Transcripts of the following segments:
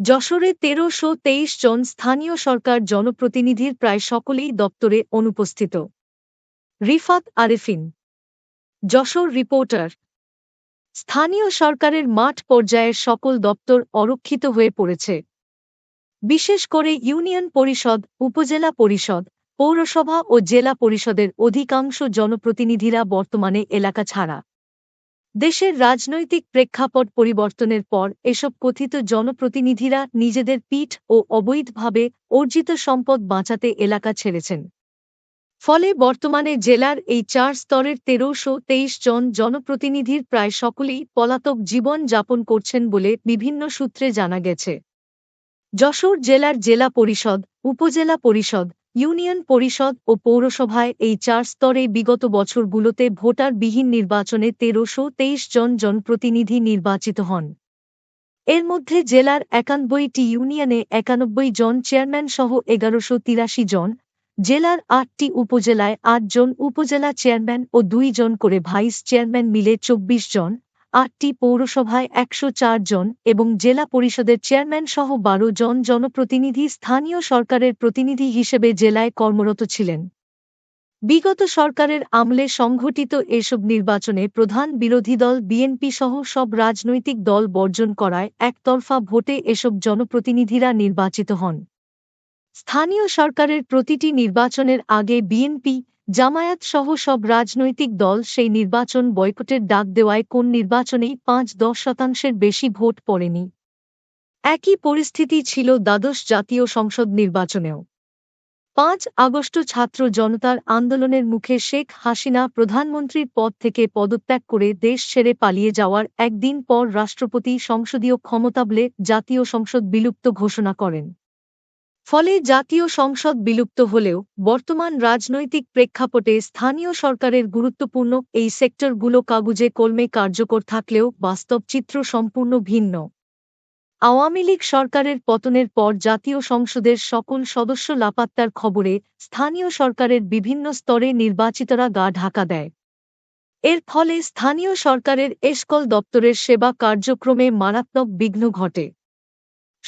যশোরে তেরোশো তেইশ জন স্থানীয় সরকার জনপ্রতিনিধির প্রায় সকলেই দপ্তরে অনুপস্থিত। রিফাত আরেফিন, যশোর রিপোর্টার। স্থানীয় সরকারের মাঠ পর্যায়ের সকল দপ্তর অরক্ষিত হয়ে পড়েছে। বিশেষ করে ইউনিয়ন পরিষদ, উপজেলা পরিষদ, পৌরসভা ও জেলা পরিষদের অধিকাংশ জনপ্রতিনিধিরা বর্তমানে এলাকা ছাড়া। দেশের রাজনৈতিক প্রেক্ষাপট পরিবর্তনের পর এসব কথিত জনপ্রতিনিধিরা নিজেদের পিঠ ও অবৈধভাবে অর্জিত সম্পদ বাঁচাতে এলাকা ছেড়েছেন। ফলে বর্তমানে জেলার এই চার স্তরের তেরোশো তেইশ জন জনপ্রতিনিধির প্রায় সকলেই পলাতক জীবন যাপন করছেন বলে বিভিন্ন সূত্রে জানা গেছে। যশোর জেলার জেলা পরিষদ, উপজেলা পরিষদ ইউনিয়ন পরিষদ ও পৌরসভায় এই চার স্তরে বিগত বছরগুলোতে ভোটারবিহীন নির্বাচনে তেরোশো তেইশ জন জনপ্রতিনিধি নির্বাচিত হন। এর মধ্যে জেলার একানব্বইটি ইউনিয়নে একানব্বই জন চেয়ারম্যান সহ এগারোশো তিরাশি জন, জেলার আটটি উপজেলায় আটজন উপজেলা চেয়ারম্যান ও দুই জন করে ভাইস চেয়ারম্যান মিলে চব্বিশ জন আটটি পৌরসভায় একশো জন এবং জেলা পরিষদের চেয়ারম্যান সহ বারো জন জনপ্রতিনিধি স্থানীয় সরকারের প্রতিনিধি হিসেবে জেলায় কর্মরত ছিলেন। বিগত সরকারের আমলে সংঘটিত এসব নির্বাচনে প্রধান বিরোধী দল বিএনপি সহ সব রাজনৈতিক দল বর্জন করায় একতরফা ভোটে এসব জনপ্রতিনিধিরা নির্বাচিত হন। স্থানীয় সরকারের প্রতিটি নির্বাচনের আগে বিএনপি জামায়াত সহ সব রাজনৈতিক দল সেই নির্বাচন বয়কটের ডাক দেওয়ায় কোন নির্বাচনেই পাঁচ দশ শতাংশের বেশি ভোট পড়েনি। একই পরিস্থিতি ছিল দ্বাদশ জাতীয় সংসদ নির্বাচনেও। পাঁচ আগস্ট ছাত্র জনতার আন্দোলনের মুখে শেখ হাসিনা প্রধানমন্ত্রীর পদ থেকে পদত্যাগ করে দেশ ছেড়ে পালিয়ে যাওয়ার একদিন পর রাষ্ট্রপতি সংসদীয় ক্ষমতাবলে জাতীয় সংসদ বিলুপ্ত ঘোষণা করেন। ফলে জাতীয় সংসদ বিলুপ্ত হলেও বর্তমান রাজনৈতিক প্রেক্ষাপটে স্থানীয় সরকারের গুরুত্বপূর্ণ এই সেক্টরগুলো কাগুজে কলমে কার্যকর থাকলেও বাস্তব চিত্র সম্পূর্ণ ভিন্ন। আওয়ামী লীগ সরকারের পতনের পর জাতীয় সংসদের সকল সদস্য লাপাত্তার খবরে স্থানীয় সরকারের বিভিন্ন স্তরে নির্বাচিতরা গা ঢাকা দেয়। এর ফলে স্থানীয় সরকারের এসকল দপ্তরের সেবা কার্যক্রমে মারাত্মক বিঘ্ন ঘটে।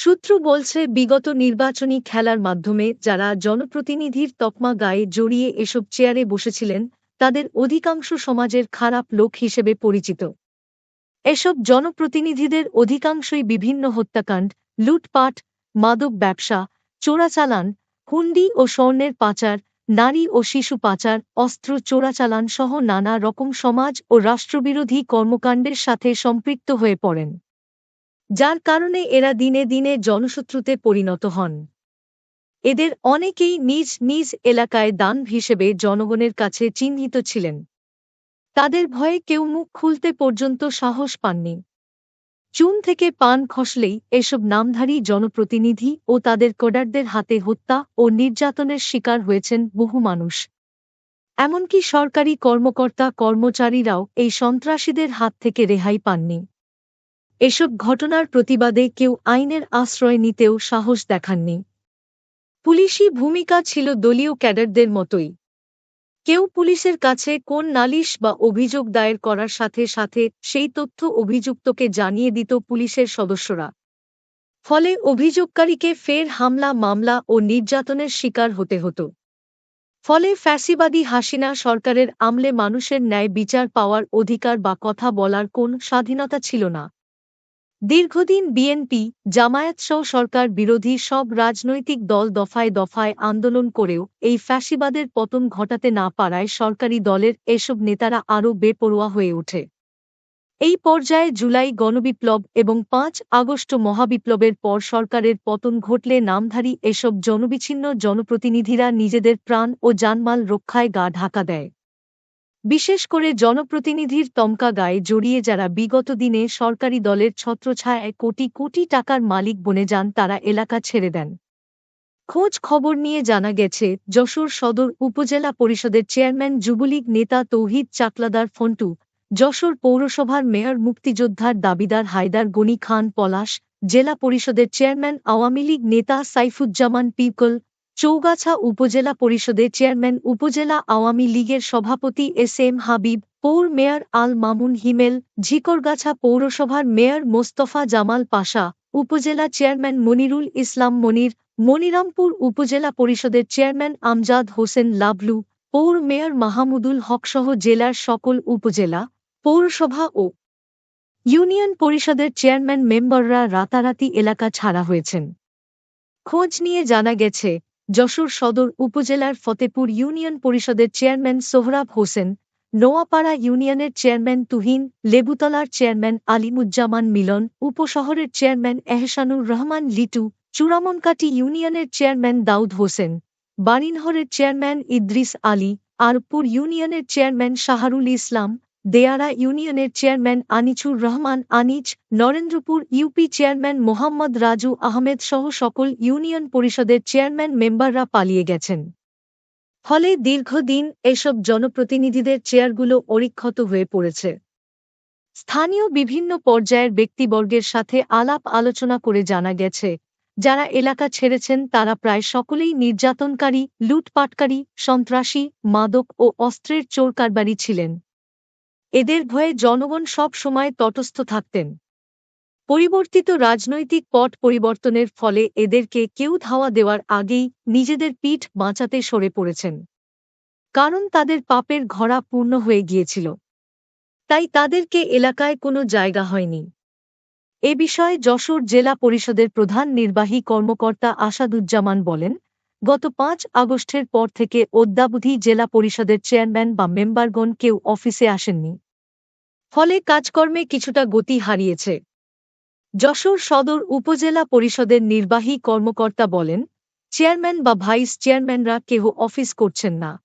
সূত্র বলছে, বিগত নির্বাচনী খেলার মাধ্যমে যারা জনপ্রতিনিধির তকমা গায়ে জড়িয়ে এসব চেয়ারে বসেছিলেন, তাদের অধিকাংশ সমাজের খারাপ লোক হিসেবে পরিচিত। এসব জনপ্রতিনিধিদের অধিকাংশই বিভিন্ন হত্যাকাণ্ড, লুটপাট, মাদক ব্যবসা, চোরাচালান, হুন্ডি ও স্বর্ণের পাচার, নারী ও শিশু পাচার, অস্ত্র চোরাচালান সহ নানা রকম সমাজ ও রাষ্ট্রবিরোধী কর্মকাণ্ডের সাথে সম্পৃক্ত হয়ে পড়েন। যার কারণে এরা দিনে দিনে জনশত্রুতে পরিণত হন। এদের অনেকেই নিজ নিজ এলাকায় দান হিসেবে জনগণের কাছে চিহ্নিত ছিলেন। তাদের ভয়ে কেউ মুখ খুলতে পর্যন্ত সাহস পাননি। চুন থেকে পান খসলেই এসব নামধারী জনপ্রতিনিধি ও তাদের কোডারদের হাতে হত্যা ও নির্যাতনের শিকার হয়েছেন বহু মানুষ। এমনকি সরকারি কর্মকর্তা কর্মচারীরাও এই সন্ত্রাসীদের হাত থেকে রেহাই পাননি। এসব ঘটনার প্রতিবাদে কেউ আইনের আশ্রয় নিতেও সাহস দেখাননি। পুলিশি ভূমিকা ছিল দলীয় ক্যাডারদের মতোই। কেউ পুলিশের কাছে কোন নালিশ বা অভিযোগ দায়ের করার সাথে সাথে সেই তথ্য অভিযুক্তকে জানিয়ে দিত পুলিশের সদস্যরা। ফলে অভিযোগকারীকে ফের হামলা, মামলা ও নির্যাতনের শিকার হতে হতো। ফলে ফ্যাসিবাদী হাসিনা সরকারের আমলে মানুষের ন্যায় বিচার পাওয়ার অধিকার বা কথা বলার কোন স্বাধীনতা ছিল না। দীর্ঘদিন বিএনপি জামায়াতসহ সরকার বিরোধী সব রাজনৈতিক দল দফায় দফায় আন্দোলন করেও এই ফ্যাসিবাদের পতন ঘটাতে না পারায় সরকারি দলের এসব নেতারা আরও বেপরোয়া হয়ে ওঠে। এই পর্যায়ে জুলাই গণবিপ্লব এবং পাঁচ আগস্ট মহাবিপ্লবের পর সরকারের পতন ঘটলে নামধারী এসব জনবিচ্ছিন্ন জনপ্রতিনিধিরা নিজেদের প্রাণ ও জানমাল রক্ষায় গা ঢাকা দেয়। বিশেষ করে জনপ্রতিনিধির তমকা গায়ে জড়িয়ে যারা বিগত দিনে সরকারি দলের ছত্রছায়ায় কোটি কোটি টাকার মালিক বনে যান, তারা এলাকা ছেড়ে দেন। খোঁজ খবর নিয়ে জানা গেছে, যশোর সদর উপজেলা পরিষদের চেয়ারম্যান যুবলীগ নেতা তৌহিদ চাকলাদার ফন্টু, যশোর পৌরসভার মেয়র মুক্তিযোদ্ধার দাবিদার হায়দার গনি খান পলাশ, জেলা পরিষদের চেয়ারম্যান আওয়ামী লীগ নেতা সাইফুজ্জামান পিকল চৌগাছা উপজেলা পরিষদের চেয়ারম্যান উপজেলা আওয়ামী লীগের সভাপতি এস এম হাবিব, পৌর মেয়র আল মামুন হিমেল, ঝিকরগাছা পৌরসভার মেয়র মোস্তফা জামাল পাশা, উপজেলা চেয়ারম্যান মনিরুল ইসলাম মনির, মনিরামপুর উপজেলা পরিষদের চেয়ারম্যান আমজাদ হোসেন লাবলু, পৌর মেয়র মাহমুদুল হকসহ জেলার সকল উপজেলা, পৌরসভা ও ইউনিয়ন পরিষদের চেয়ারম্যান মেম্বাররা রাতারাতি এলাকা ছাড়া হয়েছেন। খোঁজ নিয়ে জানা গেছে যশোর সদর উপজেলার ফতেপুর ইউনিয়ন পরিষদের চেয়ারম্যান সোহরাব হোসেন, নোয়াপাড়া ইউনিয়নের চেয়ারম্যান তুহিন, লেবুতলার চেয়ারম্যান আলিমুজ্জামান মিলন, উপশহরের চেয়ারম্যান এহসানুর রহমান লিটু, চূড়ামনকাটি ইউনিয়নের চেয়ারম্যান দাউদ হোসেন, বারিনহরের চেয়ারম্যান ইদ্রিস আলী আরপুর ইউনিয়নের চেয়ারম্যান শাহারুল ইসলাম দেয়ারা ইউনিয়নের chairman Anisur Rahman, Anis, Narendrapur UP chairman Mohammad Raju Ahmed সহ সকল ইউনিয়ন পরিষদের চেয়ারম্যান মেম্বাররা পালিয়ে গেছেন। ফলে দীর্ঘদিন এসব জনপ্রতিনিধিদের চেয়ারগুলো অরিক্ষত হয়ে পড়েছে। স্থানীয় বিভিন্ন পর্যায়ের ব্যক্তিবর্গের সাথে আলাপ আলোচনা করে জানা গেছে, যারা এলাকা ছেড়েছেন তারা প্রায় সকলেই নির্যাতনকারী, লুটপাটকারী, সন্ত্রাসী, মাদক ও অস্ত্রের চোর কারবারি ছিলেন। এদের ভয়ে জনগণ সব সময় তটস্থ থাকতেন। পরিবর্তিত রাজনৈতিক পট পরিবর্তনের ফলে এদেরকে কেউ ধাওয়া দেওয়ার আগেই নিজেদের পিঠ বাঁচাতে সরে পড়েছেন। কারণ তাদের পাপের ঘরা পূর্ণ হয়ে গিয়েছিল। তাই তাদেরকে এলাকায় কোনো জায়গা হয়নি। এ বিষয়ে যশোর জেলা পরিষদের প্রধান নির্বাহী কর্মকর্তা আসাদুজ্জামান বলেন গত পাঁচ আগস্টের পর থেকে অদ্যাবধি জেলা পরিষদের চেয়ারম্যান বা মেম্বারগণ কেউ অফিসে আসেননি। ফলে কাজকর্মে কিছুটা গতি হারিয়েছে। যশোর সদর উপজেলা পরিষদের নির্বাহী কর্মকর্তা বলেন, চেয়ারম্যান বা ভাইস চেয়ারম্যানরা কেহ অফিস করছেন না।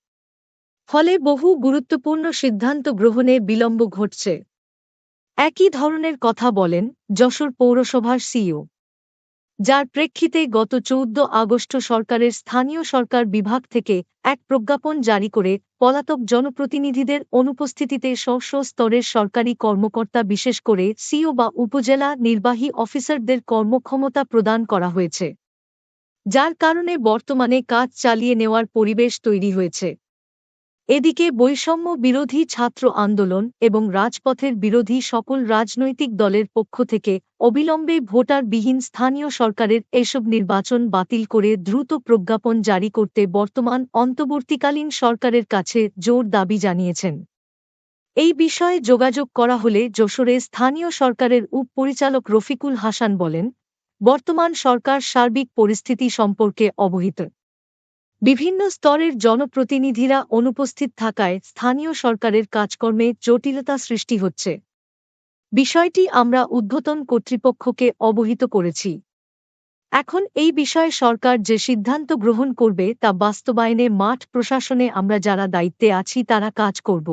ফলে বহু গুরুত্বপূর্ণ সিদ্ধান্ত গ্রহণে বিলম্ব ঘটছে। একই ধরনের কথা বলেন যশোর পৌরসভার সিইও। যার প্রেক্ষিতে গত চৌদ্দ আগস্ট সরকারের স্থানীয় সরকার বিভাগ থেকে এক প্রজ্ঞাপন জারি করে পলাতক জনপ্রতিনিধিদের অনুপস্থিতিতে স্ব স্তরের সরকারি কর্মকর্তা বিশেষ করে সিও বা উপজেলা নির্বাহী অফিসারদের কর্মক্ষমতা প্রদান করা হয়েছে, যার কারণে বর্তমানে কাজ চালিয়ে নেওয়ার পরিবেশ তৈরি হয়েছে। এদিকে বৈষম্য বিরোধী ছাত্র আন্দোলন এবং রাজপথের বিরোধী সকল রাজনৈতিক দলের পক্ষ থেকে অবিলম্বে ভোটারবিহীন স্থানীয় সরকারের এসব নির্বাচন বাতিল করে দ্রুত প্রজ্ঞাপন জারি করতে বর্তমান অন্তর্বর্তীকালীন সরকারের কাছে জোর দাবি জানিয়েছেন। এই বিষয়ে যোগাযোগ করা হলে যশোরে স্থানীয় সরকারের উপ পরিচালক রফিকুল হাসান বলেন, বর্তমান সরকার সার্বিক পরিস্থিতি সম্পর্কে অবহিত। বিভিন্ন স্তরের জনপ্রতিনিধিরা অনুপস্থিত থাকায় স্থানীয় সরকারের কাজকর্মে জটিলতা সৃষ্টি হচ্ছে। বিষয়টি আমরা উদ্বোধন কর্তৃপক্ষকে অবহিত করেছি। এখন এই বিষয়ে সরকার যে সিদ্ধান্ত গ্রহণ করবে তা বাস্তবায়নে মাঠ প্রশাসনে আমরা যারা দায়িত্বে আছি তারা কাজ করব।